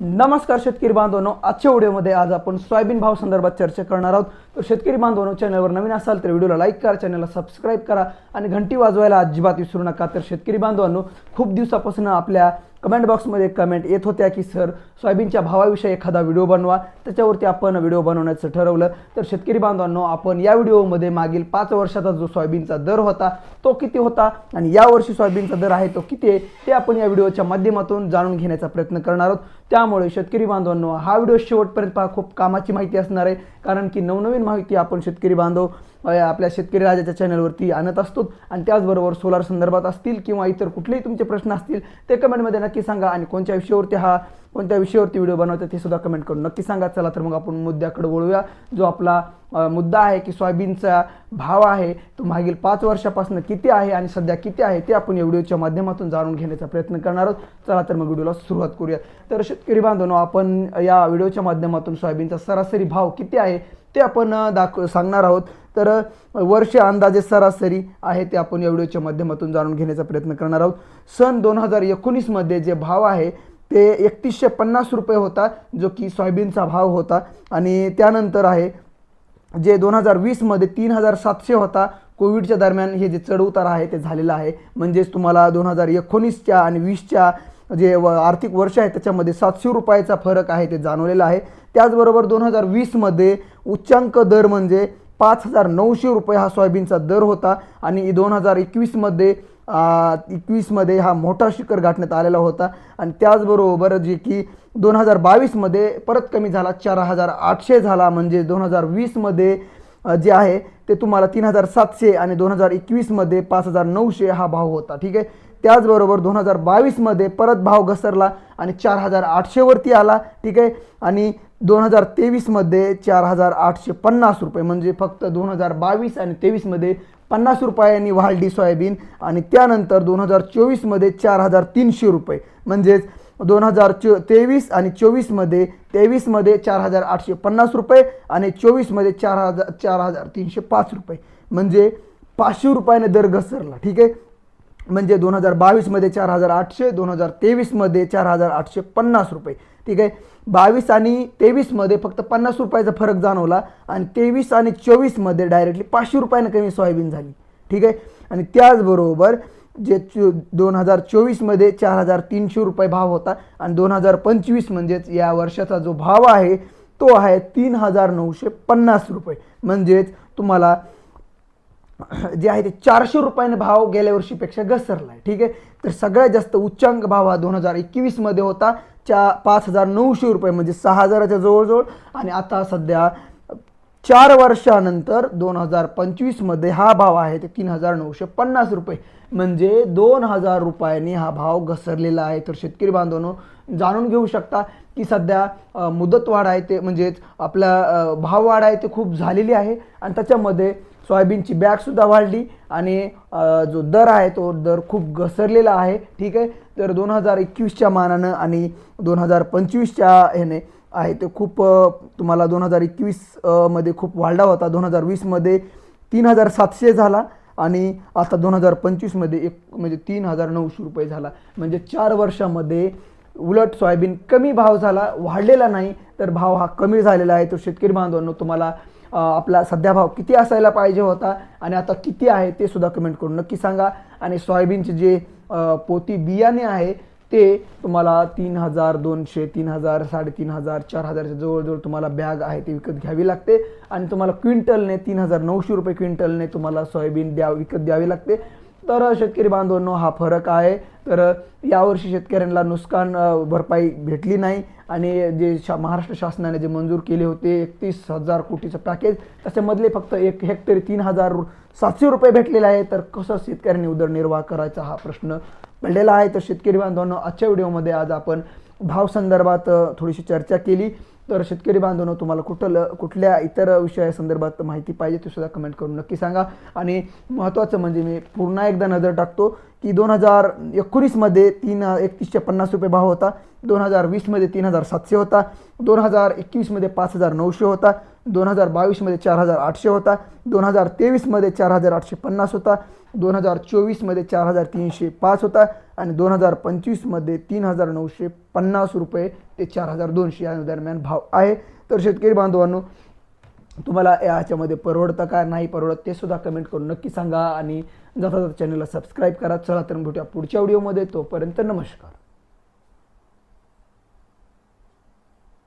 नमस्कार शेतकरी बांधवांनो आजच्या व्हिडिओमध्ये आज आपण सोयाबीन भाव संदर्भात चर्चा करणार आहोत. तर शेतकरी बांधवांनो चॅनलवर नवीन असाल तर व्हिडिओला लाईक करा चॅनलला सबस्क्राईब करा आणि घंटी वाजवायला अजिबात विसरू नका. तर शेतकरी बांधवांनो खूप दिवसापासून आपल्या कमेंट बॉक्समध्ये कमेंट येत होत्या की सर सोयाबीनच्या भावाविषयी एखादा व्हिडिओ बनवा. त्याच्यावरती आपण व्हिडिओ बनवण्याचं ठरवलं. तर शेतकरी बांधवांनो आपण या व्हिडिओमध्ये मागील पाच वर्षाचा जो सोयाबीनचा दर होता तो किती होता? आणि यावर्षी सोयाबीनचा दर आहे तो किती आहे? ते आपण या व्हिडिओच्या माध्यमातून जाणून घेण्याचा प्रयत्न करणार आहोत. त्यामुळे शेतकरी बांधवांनो हा व्हिडिओ शेवटपर्यंत पहा. खूप कामाची माहिती असणार आहे. कारण की नवनवीन माहिती आपण शेतकरी बांधव आपल्या शेतकरी राजाच्या चॅनलवरती आणत असतो. आणि त्याचबरोबर सोलार संदर्भात असतील किंवा इतर कुठलेही तुमचे प्रश्न असतील ते कमेंटमध्ये नक्की सांगा. आणि कोणत्या विषयावरती हा कोणत्या विषयावरती व्हिडिओ बनवतो ते सुद्धा कमेंट करून नक्की सांगा. चला तर मग आपण मुद्द्याकडे वळूया. जो आपला मुद्दा आहे की सोयाबीनचा भाव आहे तो मागील पाच वर्षापासून किती आहे आणि सध्या किती आहे ते आपण या व्हिडिओच्या माध्यमातून जाणून घेण्याचा प्रयत्न करणार आहोत. चला तर मग व्हिडिओला सुरुवात करूया तर शेतकरी बांधवांनो आपण या व्हिडिओच्या माध्यमातून सोयाबीनचा सरासरी भाव किती आहे ते आपण दाख दाखव सांगणार आहोत. तर वर्ष अंदाजे सरासरी आहे ते आपण या व्हिडिओच्या माध्यमातून जाणून घेण्याचा प्रयत्न करणार आहोत. सन दोन हजार एकोणीसमध्ये जे भाव आहे ते एकतीसशे पन्नास रुपये होता जो की सोयाबीनचा भाव होता. आणि त्यानंतर आहे जे दोन हजार वीसमध्ये तीन हजार सातशे होता कोविडच्या दरम्यान हे जे चढउतार आहे ते झालेलं आहे. म्हणजेच तुम्हाला दोन हजार एकोणीसच्या आणि वीसच्या जे व आर्थिक वर्ष आहे त्याच्यामध्ये सातशे रुपयाचा फरक आहे ते जाणवलेला आहे. त्याचबरोबर दोन हजार वीसमध्ये उच्चांक दर म्हणजे पाच हजार नऊशे रुपये हा सोयाबीनचा दर होता आणि दोन हजार एकवीसमध्ये एकवीसमध्ये हा मोठा शिखर गाठण्यात आलेला होता. आणि त्याचबरोबर जे की दोन हजार बावीसमध्ये परत कमी झाला चार हजार आठशे झाला म्हणजे दोन हजार वीसमध्ये जे आहे ते तुम्हाला तीन हजार सातशे आणि दोन हजार एकवीसमध्ये पाच हजार नऊशे हा भाव होता. ठीक आहे? त्याचबरोबर दोन हजार बावीसमध्ये परत भाव घसरला आणि चार हजार आठशेवरती आला ठीक आहे? आणि दोन हजार तेवीसमध्ये चार हजार आठशे पन्नास रुपये म्हणजे फक्त दोन हजार बावीस आणि तेवीसमध्ये पन्नास रुपयांनी वाढली सोयाबीन. आणि त्यानंतर दोन हजार चोवीसमध्ये चार हजार तीनशे रुपये म्हणजेच दोन हजार चो तेवीस आणि चोवीसमध्ये तेवीसमध्ये चार हजार आठशे पन्नास रुपये आणि चोवीसमध्ये चार हजार चार हजार तीनशे पाच रुपये म्हणजे पाचशे रुपयाने दर घसरला ठीक आहे? म्हणजे दोन हजार बावीसमध्ये चार हजार आठशे दोन हजार तेवीसमध्ये चार हजार आठशे पन्नास रुपये. ठीक आहे? बावीस आणि तेवीसमध्ये फक्त पन्नास रुपयाचा फरक जाणवला आणि तेवीस आणि चोवीसमध्ये डायरेक्टली पाचशे रुपयानं कमी सोयाबीन झाली. ठीक आहे? आणि त्याचबरोबर जे चो दोन हजार चोवीसमध्ये चार हजार तीनशे रुपये भाव होता आणि दोन हजार पंचवीस म्हणजेच या वर्षाचा जो भाव आहे तो आहे तीन हजार नऊशे पन्नास रुपये. म्हणजेच तुम्हाला जे आहे ते चारशे रुपयाने भाव गेल्या वर्षीपेक्षा घसरला आहे ठीक आहे? तर सगळ्यात जास्त उच्चांक भाव हा दोन हजार एकवीसमध्ये होता. चा पाच हजार नऊशे रुपये म्हणजे सहा हजाराच्या जवळजवळ. आणि आता सध्या चार वर्षानंतर दोन हजार पंचवीसमध्ये हा भाव आहे ते तीन हजार नऊशे पन्नास रुपये. म्हणजे दोन हजार रुपयांनी हा भाव घसरलेला आहे. तर शेतकरी बांधवांनो जाणून घेऊ शकता की सध्या मुदतवाढ मुदत वाढ आहे ते म्हणजेच आपला भाववाढ भाव वाढ आहे ते खूप झालेली आहे. आणि त्याच्यामध्ये सोयाबीनची बॅगसुद्धा वाढली आणि जो दर आहे तो दर खूप घसरलेला आहे. ठीक आहे? तर दोन हजार एकवीसच्या मानानं आणि दोन हजार पंचवीसच्या ह्याने आहे ते खूप तुम्हाला दोन हजार एकवीसमध्ये खूप वाढला होता. दोन हजार वीसमध्ये तीन हजार सातशे झाला आणि आता दोन हजार पंचवीसमध्ये एक म्हणजे तीन हजार नऊशे रुपये झाला. म्हणजे चार वर्षामध्ये उलट सोयाबीन कमी भाव झाला वाढलेला नाही तर भाव हा कमी झालेला आहे. तर शेतकरी बांधवांनो तुम्हाला आपला सध्या भाव किती असायला पाहिजे होता आणि आता किती आहे ते सुद्धा कमेंट करून नक्की सांगा. आणि सोयाबीनचे जे पोती बियाणे आहे ते तुम्हाला तीन हजार दोनशे तीन हजार साडेतीन हजार चार हजारच्या जवळजवळ तुम्हाला बॅग आहे ते विकत घ्यावी लागते. आणि तुम्हाला क्विंटलने तीन हजार नऊशे रुपये क्विंटलने तुम्हाला सोयाबीन द्या विकत द्यावी लागते. तर शेतकरी बांधवांनो हा फरक आहे. तर यावर्षी शेतकऱ्यांना नुकसान भरपाई भेटली नाही. आणि जे शा महाराष्ट्र शासनाने जे मंजूर केले होते एकतीस हजार कोटीचं पॅकेज त्याच्यामधले फक्त एक हेक्टरी तीन हजार सातशे रुपये भेटलेले आहे. तर कसं शेतकऱ्यांनी उदरनिर्वाह करायचा हा प्रश्न पडलेला आहे. तर शेतकरी बांधवांनो आजच्या व्हिडिओमध्ये आज आपण भाव संदर्भात थोडीशी चर्चा केली. तर शेतकरी बांधवांनो तुम्हाला कुठलं कुठल्या इतर विषयासंदर्भात माहिती पाहिजे ते सुद्धा कमेंट करून नक्की सांगा. आणि महत्त्वाचं म्हणजे मी पुन्हा एकदा नजर टाकतो की दोन हजार एकोणीसमध्ये तीन एकतीसशे पन्नास रुपये भाव होता. दोन हजार वीसमध्ये तीन हजार सातशे होता. दोन हजार एकवीसमध्ये पाच हजार नऊशे होता. दोन हजार बावीसमध्ये चार हजार आठशे होता. दोन हजार तेवीसमध्ये चार हजार आठशे पन्नास होता. दोन हजार चोवीसमध्ये चार हजार तीनशे पाच होता. आणि दोन हजार पंचवीसमध्ये तीन हजार नऊशे पन्नास रुपये ते चार हजार दोनशे या दरम्यान भाव आहे. तर शेतकरी बांधवांनो तुम्हाला याच्यामध्ये परवडतं का नाही परवडत ते सुद्धा कमेंट करून नक्की सांगा. आणि जाता जाता चॅनलला सबस्क्राईब करा. चला तर भेटूया पुढच्या व्हिडिओमध्ये तोपर्यंत नमस्कार.